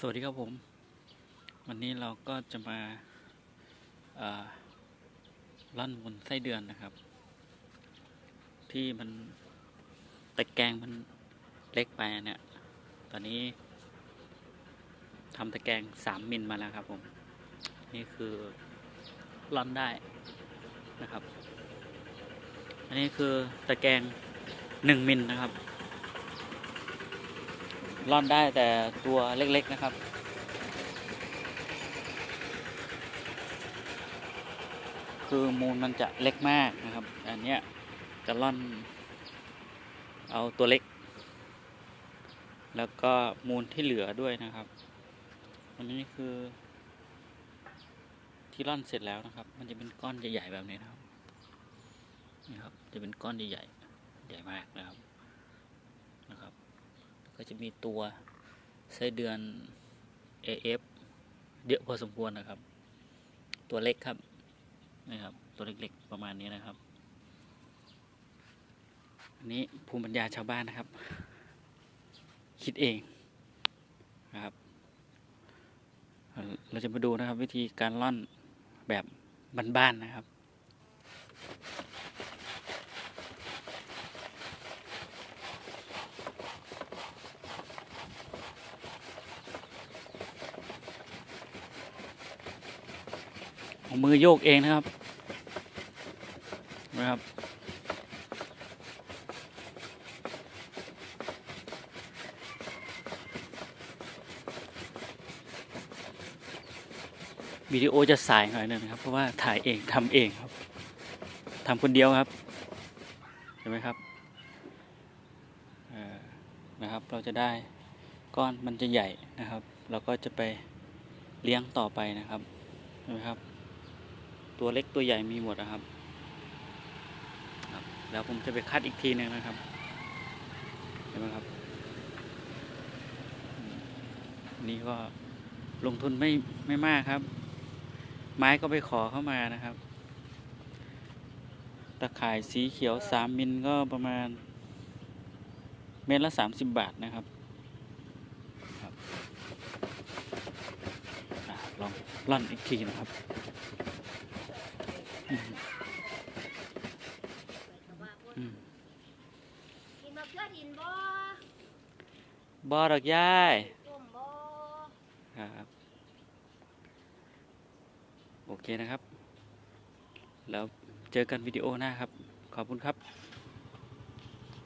สวัสดีครับผม วันนี้เราก็จะมาเอ่นบนไส้เดือนนะครับ ที่มันตะแกรงมันเล็กไปเนี่ย ตอนนี้ทำตะแกรงสามมิลมาแล้วครับผม นี่คือร่นได้นะครับ อันนี้คือตะแกรงหนึ่งมิลนะครับ ร่อนได้แต่ตัวเล็กๆนะครับ คือมูลมันจะเล็กมากนะครับ อันเนี้ยจะร่อน เอาตัวเล็ก แล้วก็มูลที่เหลือด้วยนะครับ อันนี้คือที่ร่อนเสร็จแล้วนะครับ มันจะเป็นก้อนใหญ่ๆแบบนี้นะครับนี่ครับ จะเป็นก้อนใหญ่ๆใหญ่มากนะครับนะครับ ก็จะมีตัวไส้เดือน AF เยอะพอสมควรนะครับ ตัวเล็กครับนี่ครับ ตัวเล็กๆประมาณนี้นะครับอันนี้ภูมิปัญญาชาวบ้านนะครับ คิดเองนะครับ เราจะมาดูนะครับวิธีการล่อนแบบบ้านๆนะครับ เอามือโยกเองนะครับนะครับวิดีโอจะสายหน่อยหนึงครับ เพราะว่าถ่ายเองทำเองครับทำคนเดียวครับ เห็นไหมครับนะครับ เราจะได้ก้อนมันจะใหญ่นะครับ เราก็จะไปเลี้ยงต่อไปนะครับเห็นไหมครับ ตัวเล็กตัวใหญ่มีหมดนะครับ แล้วผมจะไปคัดอีกทีหนึงนะครับ เห็นไหมครับ นี่ก็ลงทุนไม่ไม่มากครับ ไม้ก็ไปขอเข้ามานะครับ ตะข่ายสีเขียวสามมิลก็ประมาณ เมตรละสามสิบบาทนะครับครับอะลองร่อนอีกทีนะครับ กินมะเขือดินบ่บอดอกย่ายต้มบ่ครับโอเคนะครับ แล้วเจอกันวิดีโอหน้าครับ ขอบคุณครับ